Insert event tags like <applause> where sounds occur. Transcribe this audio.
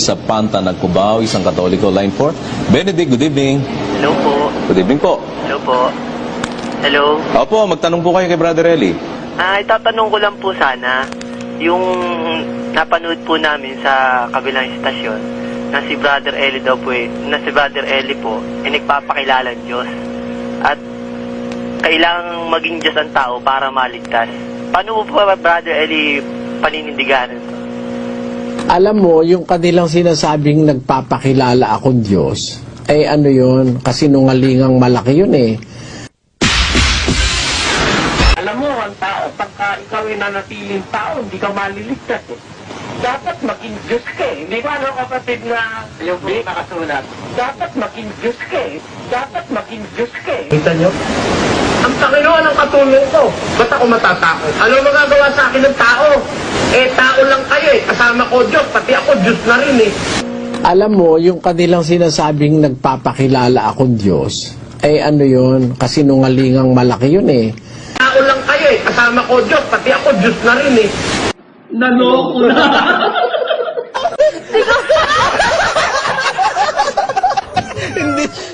sa Panta ng Cubao, isang katoliko, line 4. Benedict, good evening. Hello po. Good evening po. Hello po. Hello. Opo, magtanong po kayo kay Brother Eli. Ah, itatanong ko lang po sana, yung napanood po namin sa kabilang istasyon, na si Brother Eli daw po eh, na si Brother Eli po, ay nagpapakilala ng Diyos. At kailangang maging Diyos ang tao para maligtas. Paano po ba, Brother Eli, paninindiganan to? Alam mo, yung kanilang sinasabing nagpapakilala akong Diyos, ay ano yon kasinungalingang malaki yun eh. Alam mo, ang tao, pagka ikaw ay nanatiling tao, hindi ka maliligtas eh. Dapat maging Diyos ka eh. Hindi ba ano kapatid na yung po nakasulat? Dapat maging Diyos ka eh. Dapat maging Diyos ka eh. Kita nyo? Ang Panginoon ang katulong ko. Ba't ako matatakot? Ano magagawa sa akin ng tao? Eh, tao lang kayo eh. Kasama ko Diyos, pati ako Diyos na rin eh. Alam mo, yung kanilang sinasabing nagpapakilala ako Diyos, eh ano yun, kasinungalingang malaki yun eh. Tao lang kayo eh. Kasama ko Diyos, pati ako Diyos na rin eh. Naloko na. <laughs> Hindi.